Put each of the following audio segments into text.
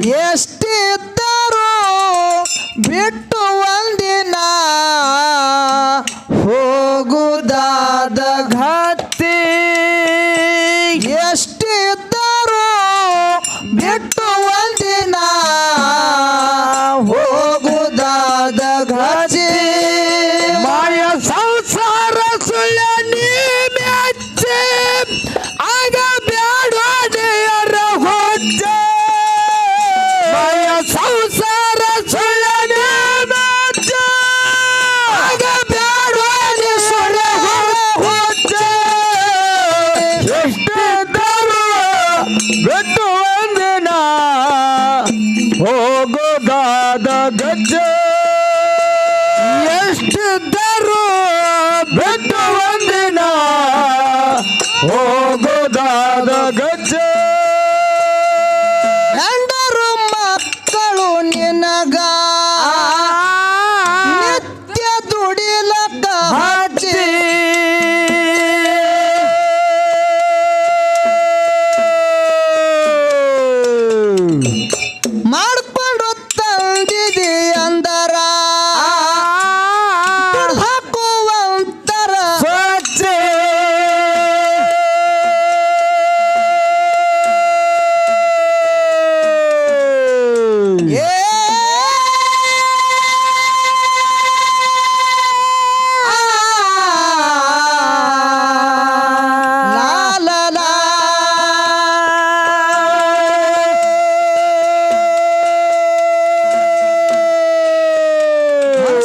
ಎಷ್ಟಿದ್ದರೂ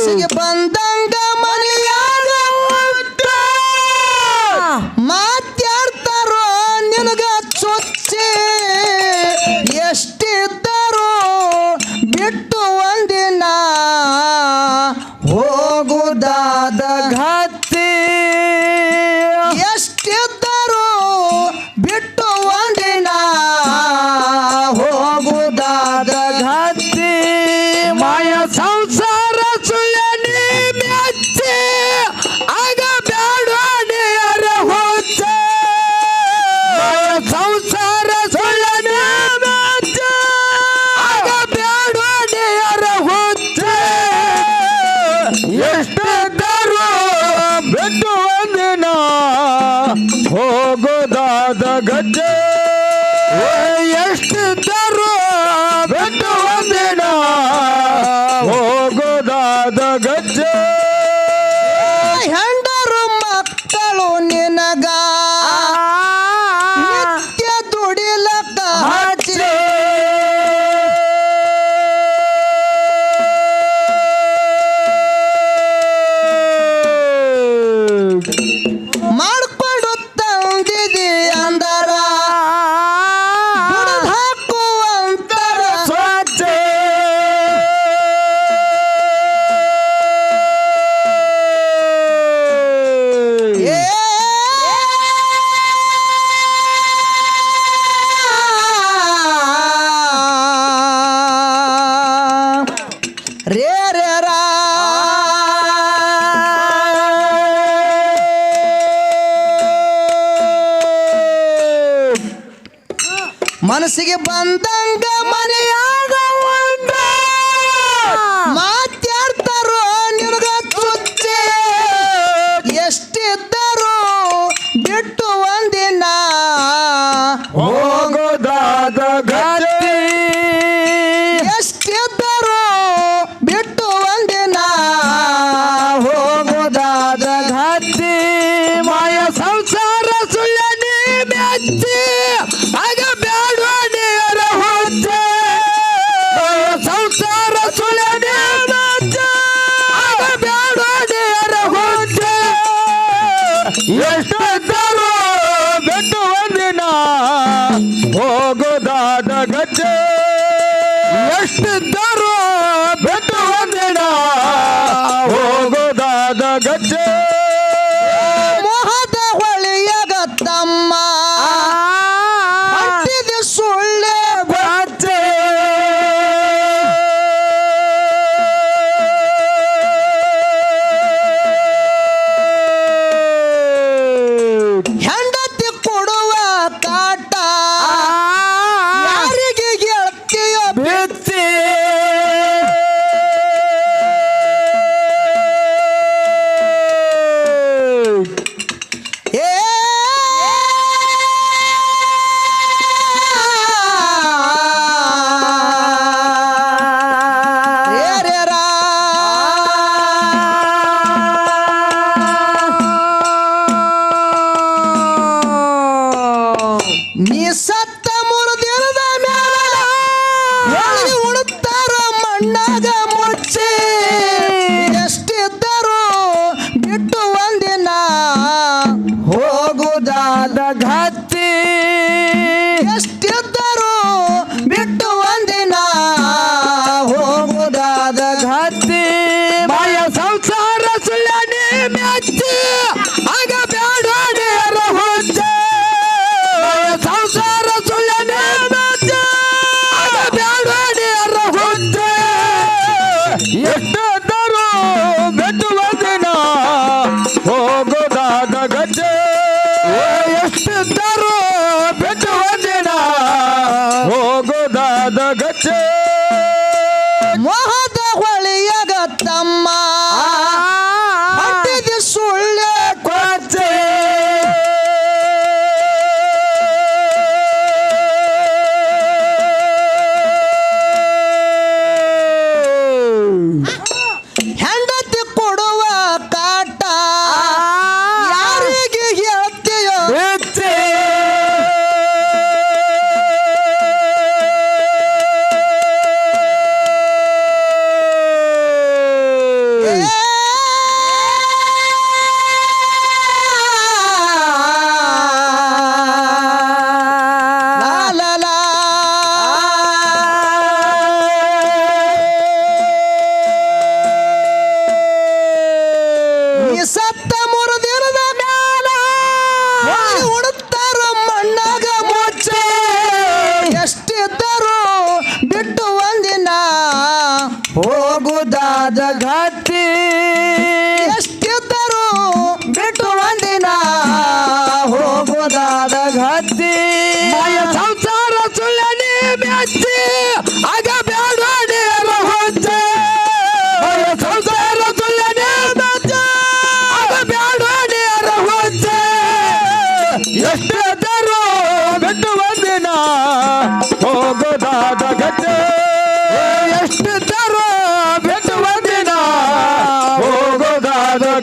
ಮನಸ್ಸಿಗೆ ಬಂದಂಗ ಮನಸ್ಸಿಗೆ ಬಂದಂಗ ಮನೆಯಾಗ ಉಂಟ. Missa Jagat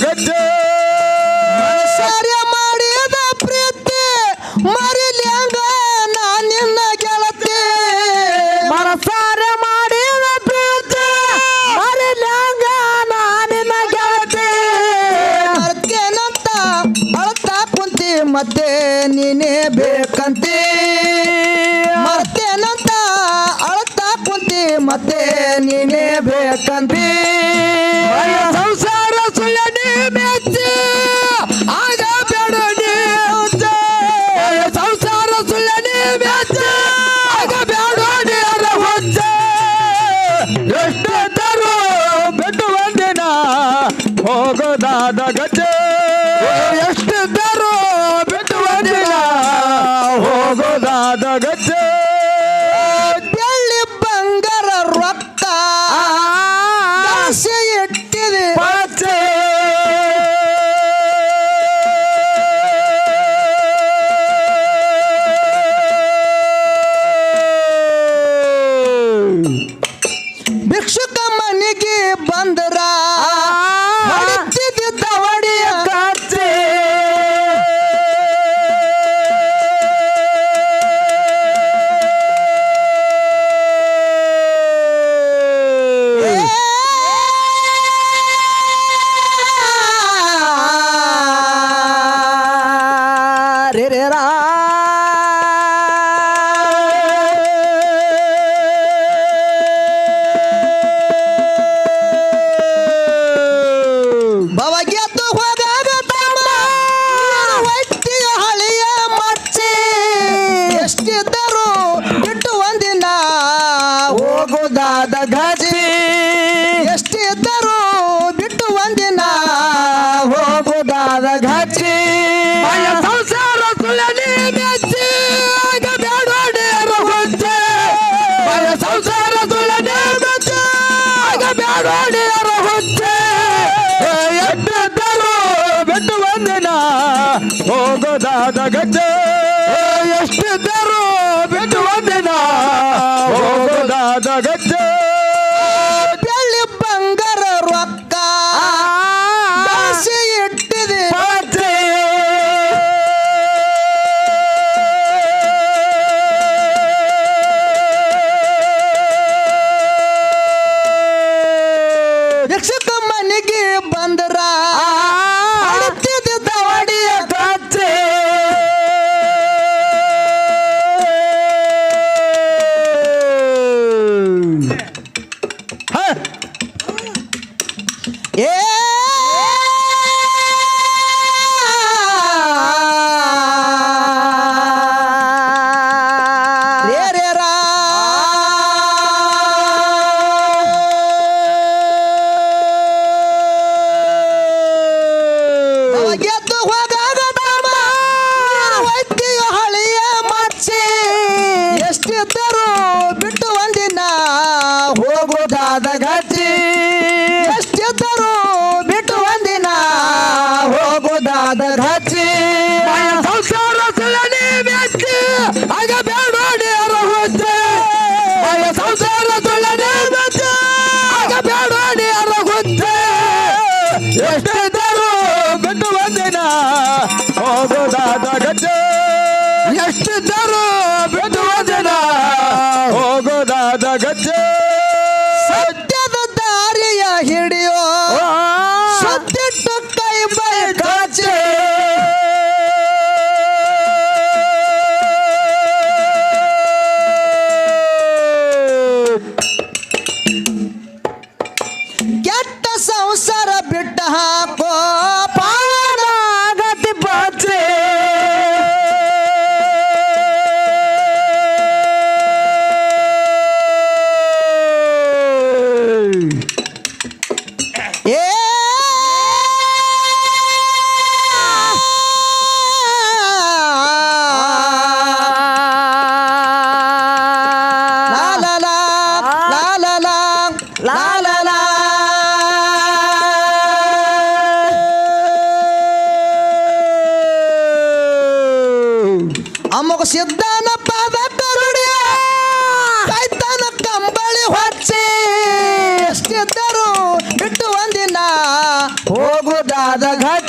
good day. London! enterrar. ಯೋಧಾದ ಗಜ ಎಷ್ಟಿದ್ದರು ಬಿಡುವ ದಿನ ಹೋಗೋದಾದ ಒದ್ದಾನ ಪಾದ ಕರುಡಿ ಕಂಬಳಿ ಹೊಚ್ಚಿ ಬಿಟ್ಟು ಒಂದಿನ ಹೋಗುದಾದ ಘಟ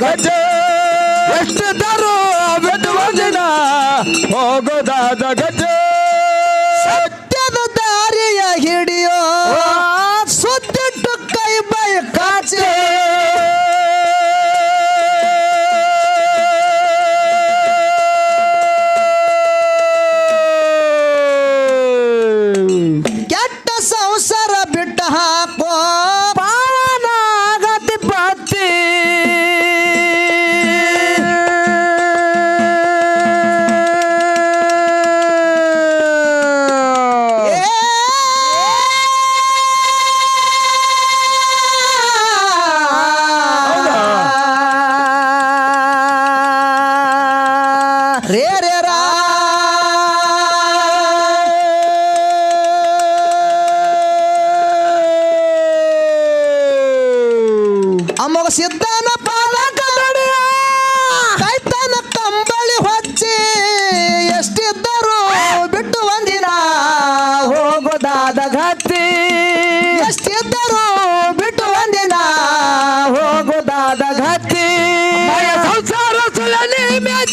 ಗಜ. ಎಷ್ಟು ದಾರು ಬಿಡುವ ದಿನ ಹೋಗೋದಾದ ಗಜ.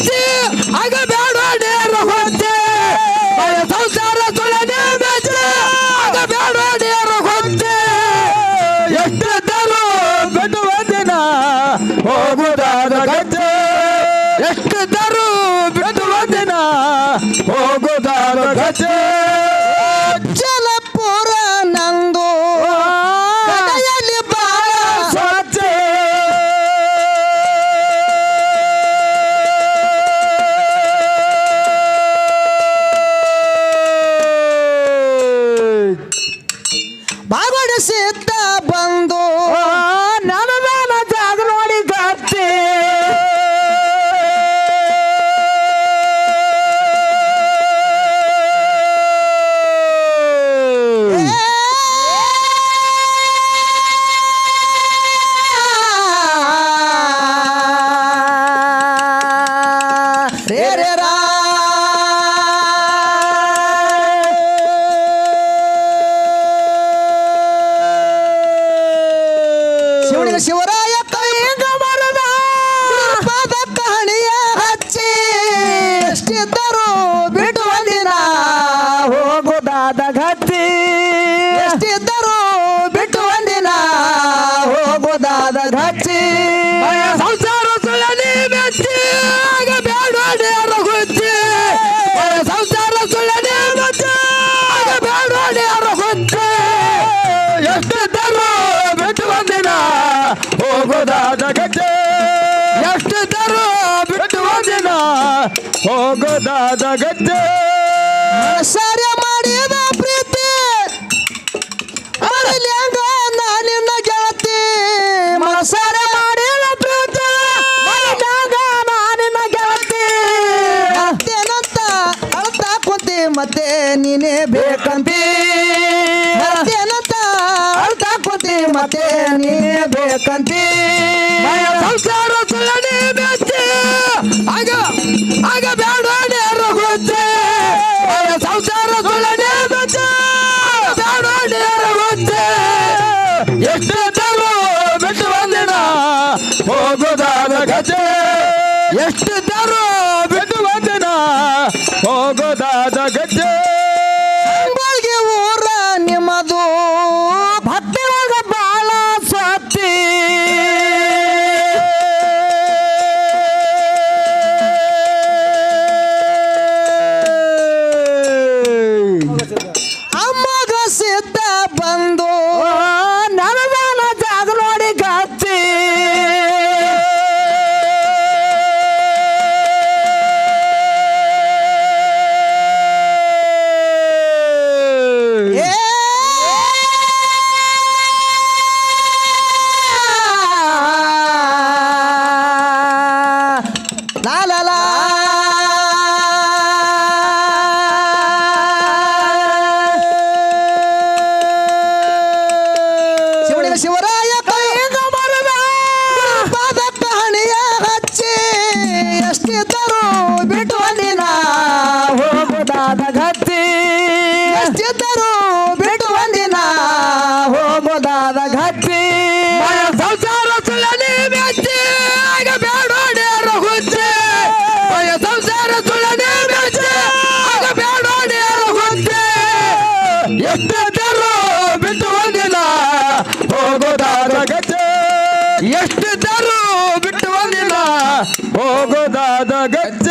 ಮೆಚ್ಚಿ ಆಗಬೇಡ ನೇರ ಹೊತ್ತೆ. ಸಂಸಾರ ಸುಳನೆ ಮೆಚ್ಚಿ ಆಗಬೇಡ ನೇರ ಹೊತ್ತೆ. ಎಷ್ಟಿದ್ದರು ಬಿಡುವ ದಿನ ಹೋಗುದಾದ ಎಷ್ಟು ಎಷ್ಟಿದ್ದರು ಬಿಡುವ ದಿನ ಹೋಗುದಾದ ಗಜ್ಜೆ ಬಾಬಡಿಸಿದ್ದ ಹೋಗೋದಾದ ಗತ್ತೆ ಸರಿ ಮಾಡಿದ ಪ್ರೀತಿ. ಮರಲ್ಯಾಂಗ ನಾನಿನ್ನ ಗೆಳತಿ. ಮಸರ ಮಾಡಿದ ಪ್ರೀತಿ. ಮರಲ್ಯಾಂಗ ನಾನಿನ್ನ ಗೆಳತಿ. ಮತ್ತೇನಂತ ಅಳ್ತಾ ಕುಂತಿ, ಮತ್ತೆ ನೀನೇ ಬೇಕಂತಿ. ಮತ್ತೇನಂತ ಅಳ್ತಾ ಕುಂತಿ, ಮತ್ತೆ ನೀನೇ ಬೇಕಂತಿ. ತರು ಬಿಟ್ಟು ಬಂದಿನ? ಹೋಗೋದಾದ ಕತೆ ಎಷ್ಟು ತರು ಬಿಟ್ಟು ಬಂದಿನ ಹೋಗೋದಾದ ಗಜೆ ಹೋಗುದಾದ ಘಟ್ಟಿ ಮಯ ಸಂಸಾರ ಸುಳ್ಳನಿ ಮೆಚ್ಚಿ ಆಗ ಬೇಡೋಡೆ ರಘುತ್ತೆ ಮಯ ಸಂಸಾರ ಸುಳ್ಳನಿ ಮೆಚ್ಚಿ ಆಗ ಬೇಡೋಡೆ ರಘುತ್ತೆ ಎಷ್ಟು ತರು ಬಿಟ್ಟು ಬಂದಿಲ್ಲ. ಹೋಗೋದಾದ ಗಜೆ ಎಷ್ಟು ತರು ಬಿಟ್ಟು ಬಂದಿಲ್ಲ. ಹೋಗೋದಾದ ಗಜ್ಜೆ